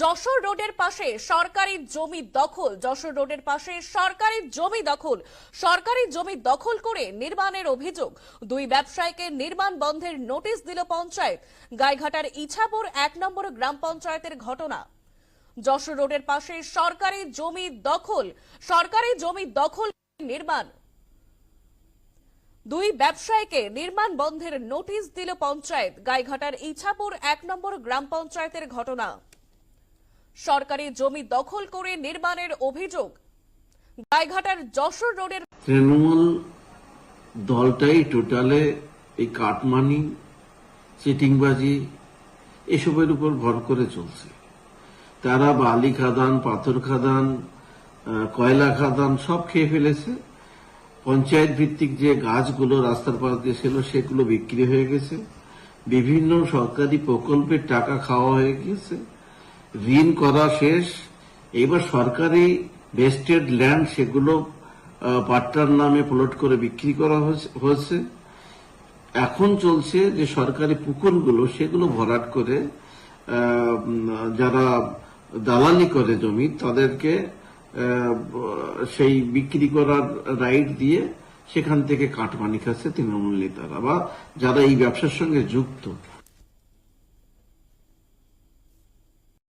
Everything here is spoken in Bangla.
যশোর রোডের পাশে সরকারি জমি দখল, যশোর রোডের পাশে সরকারি জমি দখল, সরকারি জমি দখল করে নির্মাণের অভিযোগ। দুই ব্যবসায়ীকে নির্মাণ বন্ধের নোটিশ দিল পঞ্চায়েত। গাইঘাটার ইছাপুর এক নম্বর গ্রাম পঞ্চায়েতের ঘটনা। যশোর রোডের পাশে সরকারি জমি দখল, সরকারি জমি দখল নির্মাণ। দুই ব্যবসায়ীকে নির্মাণ বন্ধের নোটিশ দিল পঞ্চায়েত। গাইঘাটার ইছাপুর এক নম্বর গ্রাম পঞ্চায়েতের ঘটনা। সরকারি জমি দখল করে নির্মাণের অভিযোগ। গাইঘাটার যশোর রোডের তৃণমূল দলটাই টোটালে এই কাটমানি, চিটিংবাজি এসবের উপর ভর করে চলছে। তারা বালি খাদান, পাথর খাদান কয়লা খাদান সব খেয়ে ফেলেছে। পঞ্চায়েত ভিত্তিক যে গাছগুলো রাস্তার পাশ দিয়ে ছিল, সেগুলো বিক্রি হয়ে গেছে। বিভিন্ন সরকারি প্রকল্পের টাকা খাওয়া হয়ে গেছে ঋণ করা শেষ। এবার সরকারি ভেস্টেড ল্যান্ড সেগুলো পাট্টার নামে প্লট করে বিক্রি করা হয়েছে- হয়েছে। এখন চলছে যে সরকারি পুকুরগুলো, সেগুলো ভরাট করে যারা দালালি করে জমি, তাদেরকে সেই বিক্রি করার রাইট দিয়ে সেখান থেকে কাটমানি খাচ্ছে তৃণমূল নেতারা বা যারা এই ব্যবসার সঙ্গে যুক্ত।